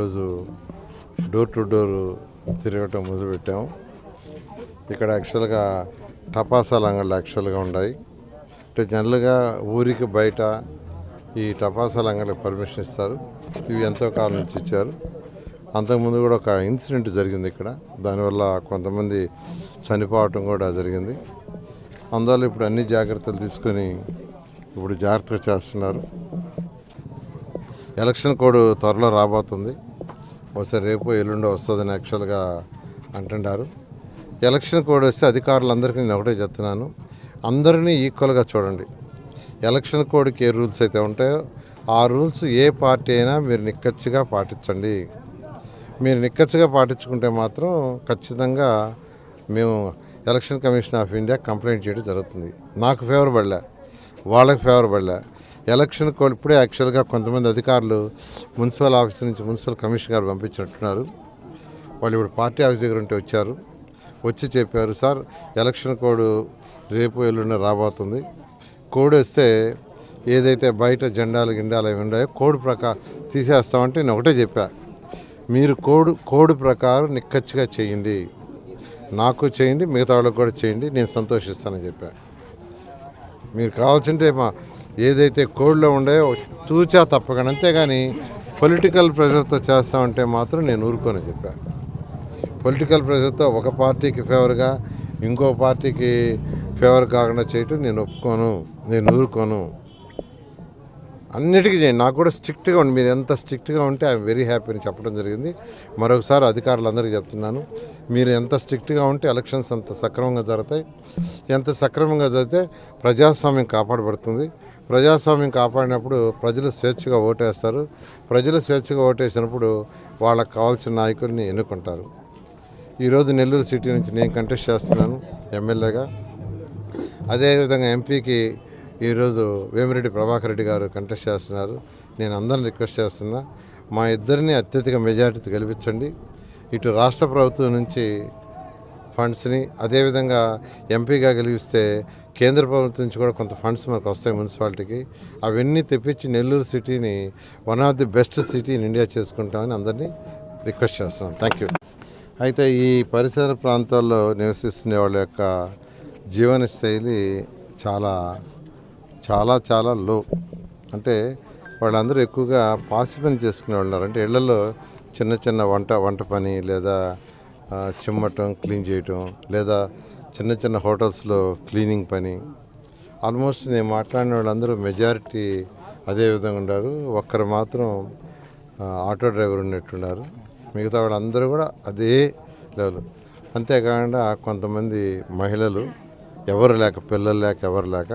ఈరోజు door to door తిరగటం మొదలుపెట్టాము ఇక్కడ యాక్చువల్గా టపాసాలు అంగళ్ళు యాక్చువల్గా ఉన్నాయి. అంటే జనరల్గా ఊరికి బయట ఈ టపాసాల అంగళ్ళకి పర్మిషన్ ఇస్తారు. ఇవి ఎంతో కాలం నుంచి ఇచ్చారు. అంతకుముందు కూడా ఒక ఇన్సిడెంట్ జరిగింది ఇక్కడ. దానివల్ల కొంతమంది చనిపోవటం కూడా జరిగింది. అందువల్ల ఇప్పుడు అన్ని జాగ్రత్తలు తీసుకొని ఇప్పుడు జాగ్రత్తగా చేస్తున్నారు. ఎలక్షన్ కోడ్ త్వరలో రాబోతుంది. ఒకసారి రేపు ఎల్లుండో వస్తుందని యాక్చువల్గా అంటున్నారు ఎలక్షన్ కోడ్ వస్తే అధికారులందరికీ నేను ఒకటే చెప్తున్నాను. అందరినీ ఈక్వల్గా చూడండి. ఎలక్షన్ కోడ్కి ఏ రూల్స్ అయితే ఉంటాయో ఆ రూల్స్ ఏ పార్టీ అయినా మీరు నిక్కచ్చిగా పాటించండి. మీరు నిక్కచ్చిగా పాటించుకుంటే మాత్రం ఖచ్చితంగా మేము election commission of India complaint చేయడం జరుగుతుంది. నాకు ఫేవర్ పడలే. వాళ్ళకి ఫేవర్ పడలే. ఎలక్షన్ కోడ్ ఇప్పుడే యాక్చువల్గా కొంతమంది అధికారులు మున్సిపల్ ఆఫీస్ నుంచి మున్సిపల్ కమిషనర్ గారు పంపించినట్టున్నారు. వాళ్ళు ఇప్పుడు పార్టీ ఆఫీస్ దగ్గర ఉంటే వచ్చారు. వచ్చి చెప్పారు సార్ ఎలక్షన్ కోడ్ రేపు ఎల్లుండి రాబోతుంది. కోడ్ వస్తే ఏదైతే బయట జెండాలు గిండాలు అవి ఉన్నాయో కోడ్ ప్రకారం తీసేస్తామంటే నేను ఒకటే చెప్పా మీరు కోడ్ కోడ్ ప్రకారం నిక్కచ్చిగా చేయండి. నాకు చేయండి మిగతా వాళ్ళకి కూడా చేయండి నేను సంతోషిస్తానని చెప్పా. మీరు కావాల్సింటే మా ఏదైతే కోడ్లో ఉండాయో చూచా తప్పకుండా. అంతేగాని పొలిటికల్ ప్రెషర్తో చేస్తామంటే మాత్రం నేను ఊరుకొని చెప్పాను పొలిటికల్ ప్రెషర్తో ఒక పార్టీకి ఫేవర్గా ఇంకో పార్టీకి ఫేవర్ కాకుండా చేయటం నేను ఒప్పుకోను నేను ఊరుకోను. అన్నిటికీ చేయండి. నాకు కూడా స్ట్రిక్ట్గా ఉండి మీరు ఎంత స్ట్రిక్ట్గా ఉంటే ఐఎమ్ వెరీ హ్యాపీ అని చెప్పడం జరిగింది. మరొకసారి అధికారులందరికీ చెప్తున్నాను. మీరు ఎంత స్ట్రిక్ట్గా ఉంటే ఎలక్షన్స్ అంత సక్రమంగా జరుగుతాయి. ఎంత సక్రమంగా జరిగితే ప్రజాస్వామ్యం కాపాడబడుతుంది. ప్రజాస్వామ్యం కాపాడినప్పుడు ప్రజలు స్వేచ్ఛగా ఓటేస్తారు. ప్రజలు స్వేచ్ఛగా ఓటేసినప్పుడు వాళ్ళకి కావాల్సిన నాయకుడిని ఎన్నుకుంటారు. ఈరోజు నెల్లూరు సిటీ నుంచి నేను కంటెస్ట్ చేస్తున్నాను ఎమ్మెల్యేగా. అదేవిధంగా ఎంపీకి ఈరోజు వేమిరెడ్డి ప్రభాకర్ రెడ్డి గారు కంటెస్ట్ చేస్తున్నారు. నేను అందరిని రిక్వెస్ట్ చేస్తున్నా మా ఇద్దరిని అత్యధిక మెజారిటీ గెలిపించండి. ఇటు రాష్ట్ర ప్రభుత్వం నుంచి ఫండ్స్ని అదేవిధంగా ఎంపీగా గెలిపిస్తే కేంద్ర ప్రభుత్వం నుంచి కూడా కొంత ఫండ్స్ మనకు వస్తాయి మున్సిపాలిటీకి. అవన్నీ తెప్పించి నెల్లూరు సిటీని one of the best city in India చేసుకుంటామని అందరినీ రిక్వెస్ట్ చేస్తున్నాం. Thank you. అయితే ఈ పరిసర ప్రాంతాల్లో నివసిస్తున్న వాళ్ళ యొక్క జీవన శైలి చాలా చాలా చాలా లో అంటే వాళ్ళందరూ ఎక్కువగా పాసి పని చేసుకునే వాళ్ళు ఉన్నారు అంటే ఇళ్ళలో చిన్న చిన్న వంట వంట పని లేదా చిమ్మటం క్లీన్ చేయటం లేదా చిన్న చిన్న హోటల్స్లో క్లీనింగ్ పని. ఆల్మోస్ట్ నేను మాట్లాడిన వాళ్ళందరూ మెజారిటీ అదే విధంగా ఉన్నారు ఒక్కరు మాత్రం ఆటో డ్రైవర్ ఉన్నట్టున్నారు. మిగతా వాళ్ళందరూ కూడా అదే లెవెల్. అంతేకాకుండా కొంతమంది మహిళలు ఎవరు లేక పిల్లలు లేక ఎవరు లేక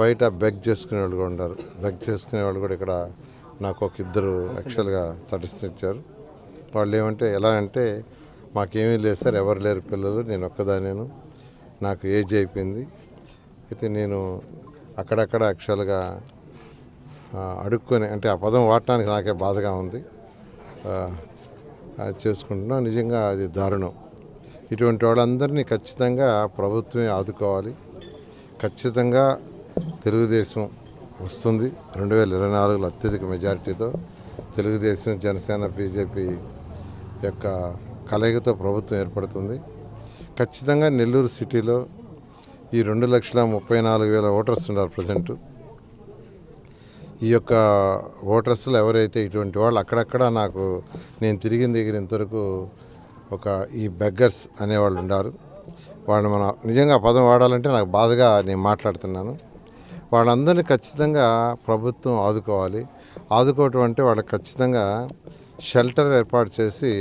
బయట బెగ్ చేసుకునే వాళ్ళు కూడా ఉన్నారు. బెగ్ చేసుకునే వాళ్ళు కూడా ఇక్కడ నాకు ఒక ఇద్దరు యాక్చువల్గా తటస్థించారు. వాళ్ళు ఏమంటే ఎలా అంటే మాకేమీ లేదు సార్ ఎవరు లేరు పిల్లలు నేను ఒక్కదానేను. నాకు ఏజ్ అయిపోయింది. అయితే నేను అక్కడక్కడ యాక్చువల్గా అడుక్కొని అంటే ఆ పదం వాడటానికి నాకే బాధగా ఉంది. చేసుకుంటున్నా అది నిజంగా అది దారుణం. ఇటువంటి వాళ్ళందరినీ ఖచ్చితంగా ప్రభుత్వమే ఆదుకోవాలి. ఖచ్చితంగా తెలుగుదేశం వస్తుంది. రెండు వేల ఇరవై నాలుగులో అత్యధిక మెజారిటీతో తెలుగుదేశం జనసేన బీజేపీ యొక్క కలయికతో ప్రభుత్వం ఏర్పడుతుంది. ఖచ్చితంగా నెల్లూరు సిటీలో ఈ రెండు లక్షల ముప్పై నాలుగు వేల ఓటర్స్ ఉన్నారు ప్రజెంటు. ఈ యొక్క ఓటర్స్లో ఎవరైతే ఇటువంటి వాళ్ళు అక్కడక్కడ నాకు నేను తిరిగిన దగ్గర ఇంతవరకు ఒక ఈ బెగ్గర్స్ అనేవాళ్ళు ఉన్నారు వాళ్ళని మనం నిజంగా పదం వాడాలంటే నాకు బాధగా నేను మాట్లాడుతున్నాను. వాళ్ళందరినీ ఖచ్చితంగా ప్రభుత్వం ఆదుకోవాలి. ఆదుకోవటం అంటే వాళ్ళకి ఖచ్చితంగా షెల్టర్ ఏర్పాటు చేసి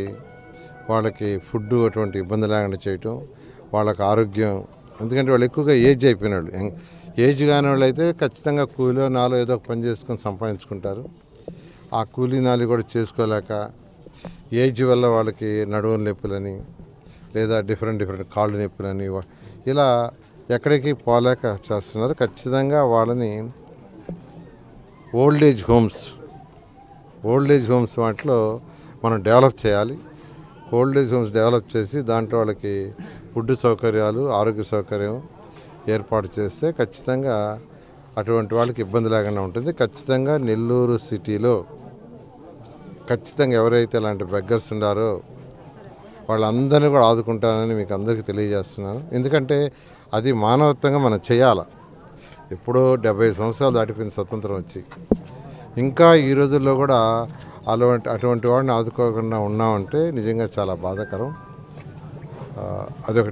వాళ్ళకి ఫుడ్ అటువంటి ఇబ్బంది లేకుండా చేయటం వాళ్ళకి ఆరోగ్యం ఎందుకంటే వాళ్ళు ఎక్కువగా ఏజ్ అయిపోయిన వాళ్ళు ఏజ్ కాని వాళ్ళు అయితే ఖచ్చితంగా కూలీలో నాలో ఏదో ఒక పని చేసుకొని సంపాదించుకుంటారు. ఆ కూలీ నాలు కూడా చేసుకోలేక ఏజ్ వల్ల వాళ్ళకి నడువు నొప్పులని లేదా డిఫరెంట్ డిఫరెంట్ కాళ్ళు నొప్పులని ఇలా ఎక్కడికి పోలేక చేస్తున్నారు. ఖచ్చితంగా వాళ్ళని old age homes old age homes వాటిలో మనం డెవలప్ చేయాలి. ఓల్డ్ ఏజ్ హోమ్స్ డెవలప్ చేసి దాంట్లో వాళ్ళకి ఫుడ్ సౌకర్యాలు ఆరోగ్య సౌకర్యం ఏర్పాటు చేస్తే ఖచ్చితంగా అటువంటి వాళ్ళకి ఇబ్బంది లేకుండా ఉంటుంది. ఖచ్చితంగా నెల్లూరు సిటీలో ఖచ్చితంగా ఎవరైతే ఇలాంటి బెగ్గర్స్ ఉన్నారో వాళ్ళందరినీ కూడా ఆదుకుంటానని మీకు అందరికీ తెలియజేస్తున్నాను. ఎందుకంటే అది మానవత్వంగా మనం చేయాలి? ఎప్పుడో డెబ్బై సంవత్సరాలు దాటిపోయిన స్వతంత్రం వచ్చి. ఇంకా ఈ రోజుల్లో కూడా అటువంటి అటువంటి వాడిని ఆదుకోకుండా ఉన్నామంటే నిజంగా చాలా బాధాకరం. అదొకటి.